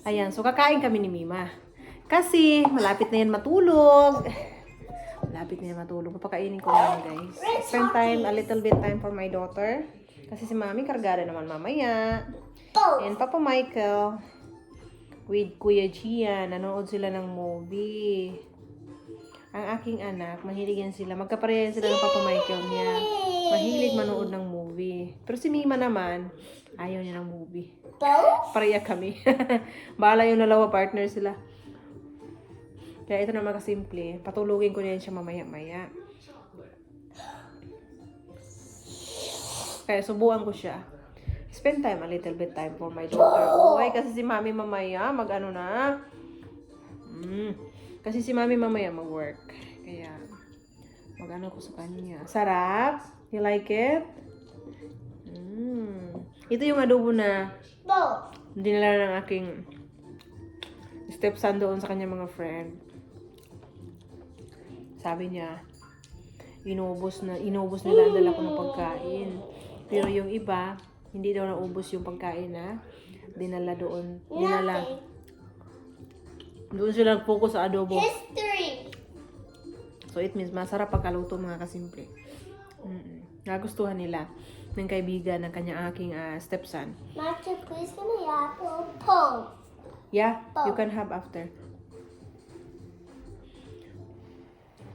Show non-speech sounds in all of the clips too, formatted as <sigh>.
Ayan, so kakain kami ni Mima. Kasi malapit na yan matulog. Malapit na yan matulog. Papakainin ko yan, guys. Spend time, a little bit time for my daughter. Kasi si Mami kargada naman mamaya. And Papa Michael with Kuya Gian, nanonood sila ng movie. Ang aking anak, mahilig yan sila. Magkaparehan sila ng Papa Michael niya. Mahilig manood ng movie. Pero si Mima naman, ayaw niya ng movie. Both. Pareha kami. <laughs> Bahala yung dalawa partner sila. Kaya ito naman kasimple. Patulugin ko na yan siya mamaya-maya. Kaya subuan ko siya. Spend time, a little bit time for my daughter. Uy, kasi si mami mamaya, mag-ano na. Mm. Kasi si mami mamaya mag-work. Kaya, mag-ano ko sa kanya. Sarap? You like it? Mm. Ito yung adobo na Both. dinala ng aking stepson doon sa kanyang mga friend. Sabi niya, inubos na inubos nila ang dala ko ng pagkain. Pero yung iba, hindi daw naubos yung pagkain na dinala doon. Dinala. Doon sila focus sa adobo. History. So it means masarap pagkaluto mga kasimple. Mm Nagustuhan nila ng kaibigan ng kanyang aking ah, stepson. Master, please give me apple. Pole. Yeah, you can have after.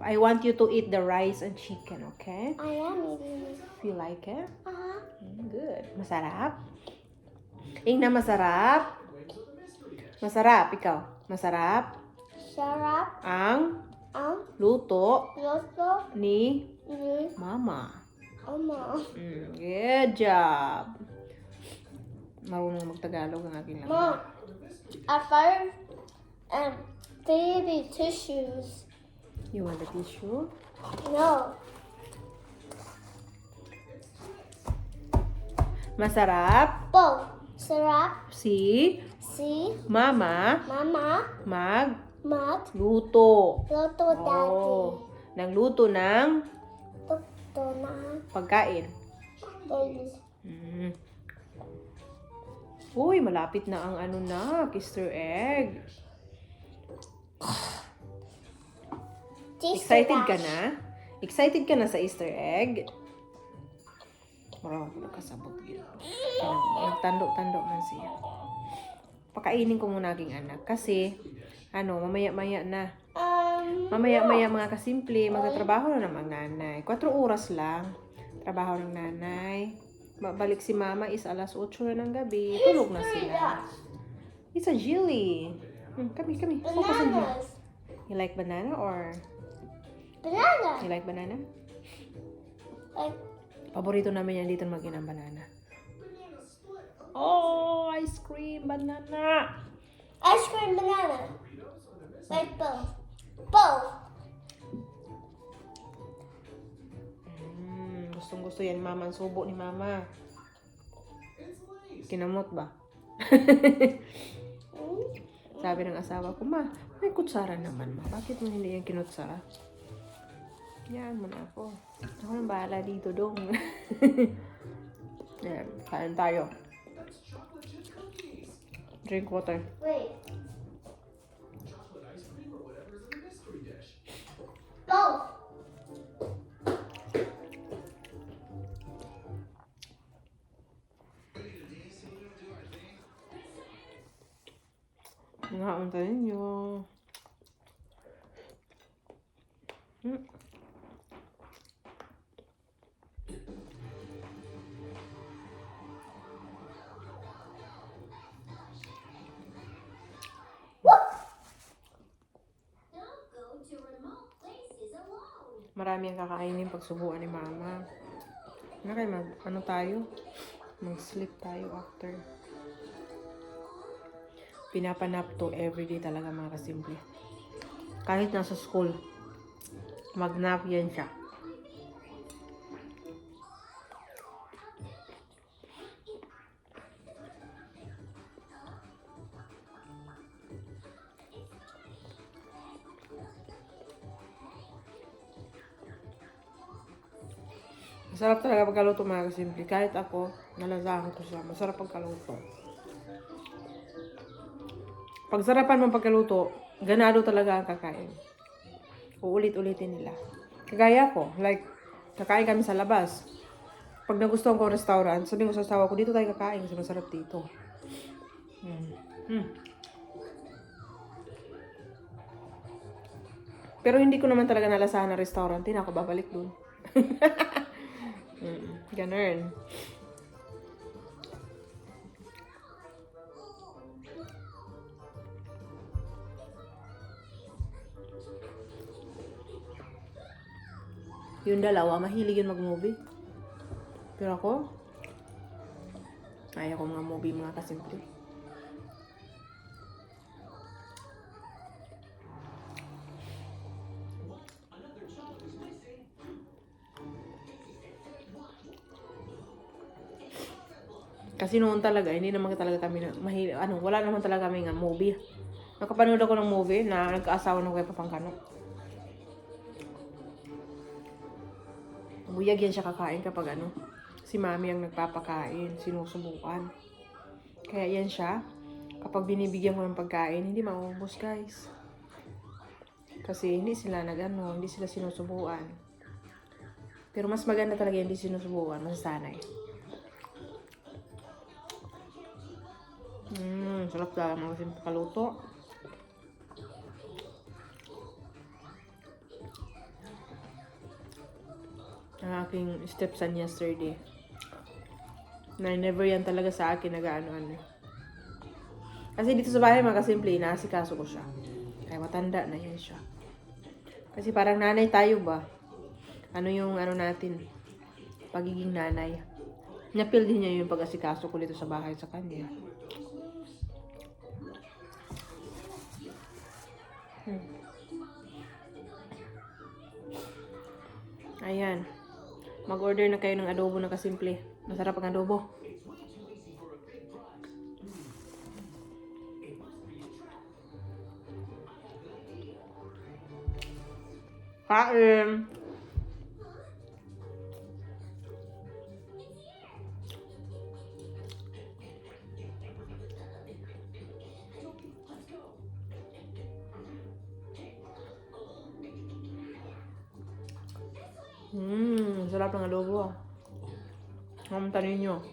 I want you to eat the rice and chicken, okay? I am eating it. You like it. Uh-huh. Mm, good. Masarap? Ing na masarap? Masarap, ikaw. Masarap up. ang Um, luto Loso. ni Mm. mama. Oma. Mm, good job. Marunong magtagalog ang aking Mom. lamang. I found um baby tissues. You want the tissue? No. Masarap Both. Syrup. si See. mama Mama. mag Mat. luto. Loto daddy. Oh, nagluto ng Loto na. pagkain. Mm. Uy, malapit na ang ano na, Easter egg. Excited ka na? Excited ka na sa Easter egg? Marami ko kasabot yun. Nagtando-tando man siya. Pakainin ko muna aking anak kasi ano, mamaya-maya na. Mamaya-maya mga kasimple, magtatrabaho na naman nanay. 4 oras lang. Trabaho ng nanay. Babalik si mama is alas 8 na ng gabi. Tulog na sila. It's a jelly. Hmm, kami, kami. Focus on here. You like banana or Banana. you like banana? Like Paborito namin yan dito mag ng banana. Oh, ice cream, banana. ice cream banana. Like both. Both. Mm, gustong gusto yan, mama. Ang subo ni mama. Kinamot ba? <laughs> Mm. Sabi ng asawa ko, ma, may kutsara naman, ma. Bakit mo hindi yan kinutsara? Yan mo na ako. Ako nang bahala dito, dong. <laughs> Yan, kain tayo. Drink water. Wait. Both. Ngaon tayo ninyo. Hmm. Marami ang kakainin pag subuan ni mama. Kayo mag, ano tayo? Mag-sleep tayo after. Pinapanap to everyday talaga mga kasimple. Kahit nasa school, mag-nap yan siya. Masarap talaga pagkaluto mga kasimple. Kahit ako, nalasahan ko siya. Masarap pagkaluto. Pag sarapan mo pagkaluto, ganado talaga ang kakain. Uulit-ulitin nila. Kagaya ko, like, kakain kami sa labas. Pag nagustuhan ko ang restaurant, sabihin ko sa asawa ko, dito tayo kakain kasi masarap dito. Hmm. Hmm. Pero hindi ko naman talaga nalasahan ng restaurant. Hindi na ako babalik dun. <laughs> mm, ganun. Yung dalawa, mahilig yun mag-movie. Pero ako, ayaw ko mga movie, mga kasimple. Kasi noon talaga, hindi naman talaga kami, na, mahil, ano, wala naman talaga kami nga movie. Nakapanood ako ng movie na nagkaasawa ng Kuya Papangkano. Buyag yan siya kakain kapag ano, si mami ang nagpapakain, sinusubukan. Kaya yan siya, kapag binibigyan ko ng pagkain, hindi maubos guys. Kasi hindi sila nagano, hindi sila sinusubukan. Pero mas maganda talaga hindi sinusubukan, masasanay. Mmm, sarap talaga mga simple kaluto. Ang aking stepson yesterday. Na never yan talaga sa akin nag-ano-ano. Kasi dito sa bahay mga kasimple, inaasikaso ko siya. Kaya matanda na yan siya. Kasi parang nanay tayo ba? Ano yung ano natin? Pagiging nanay. Napil din niya yung pag-asikaso ko dito sa bahay sa kanya. Ayan. Mag-order na kayo ng adobo na kasimple. Masarap ang adobo. Kain! Mmm, sarap ng adobo. Ang tanin nyo.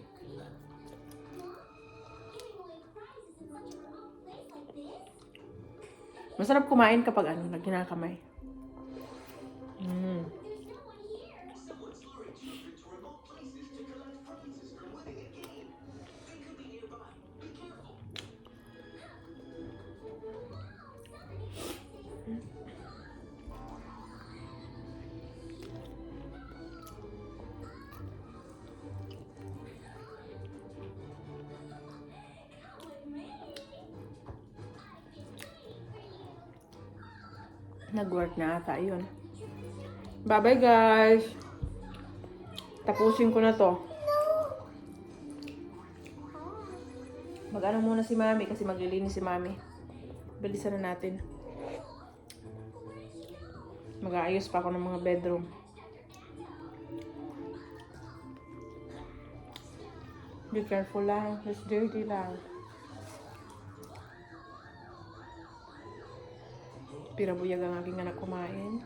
Masarap kumain kapag ano, nagkinakamay. Mm. Nag-work na ata yun. Bye-bye guys! Tapusin ko na to. Mag-ano muna si mami kasi maglilinis si mami. Bilisan na natin. Mag-aayos pa ako ng mga bedroom. Be careful lang. It's dirty lang. Pira buyag ang aking anak kumain.